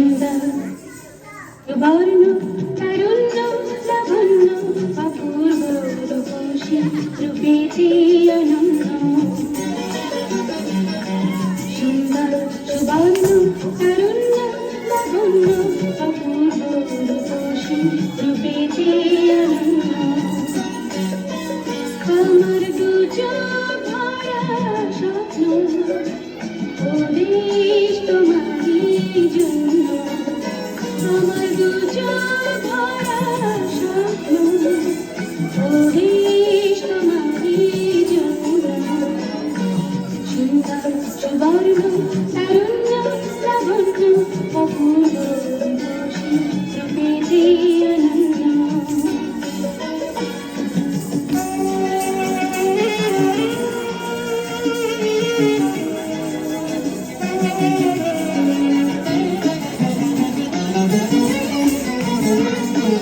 ঠান্ডা বর্ণ তারুণ্য লাবণ্য অপূর্ব রূপসী রূপেতে অনন্য তোমার দুজন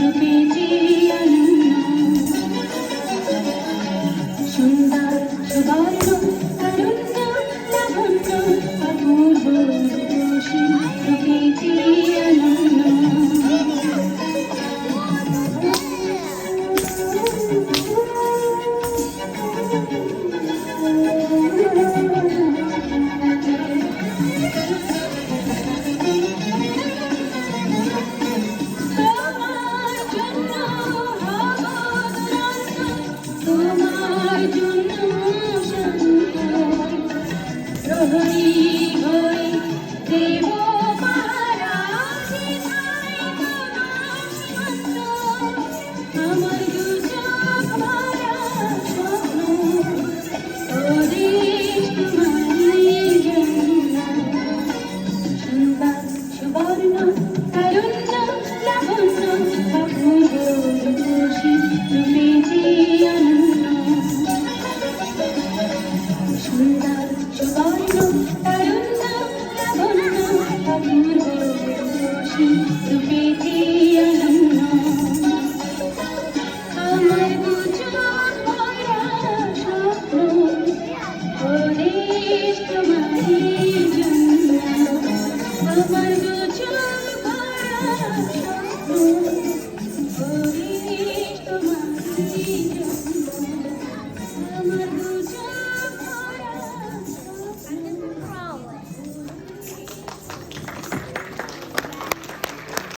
রূপে I Salud.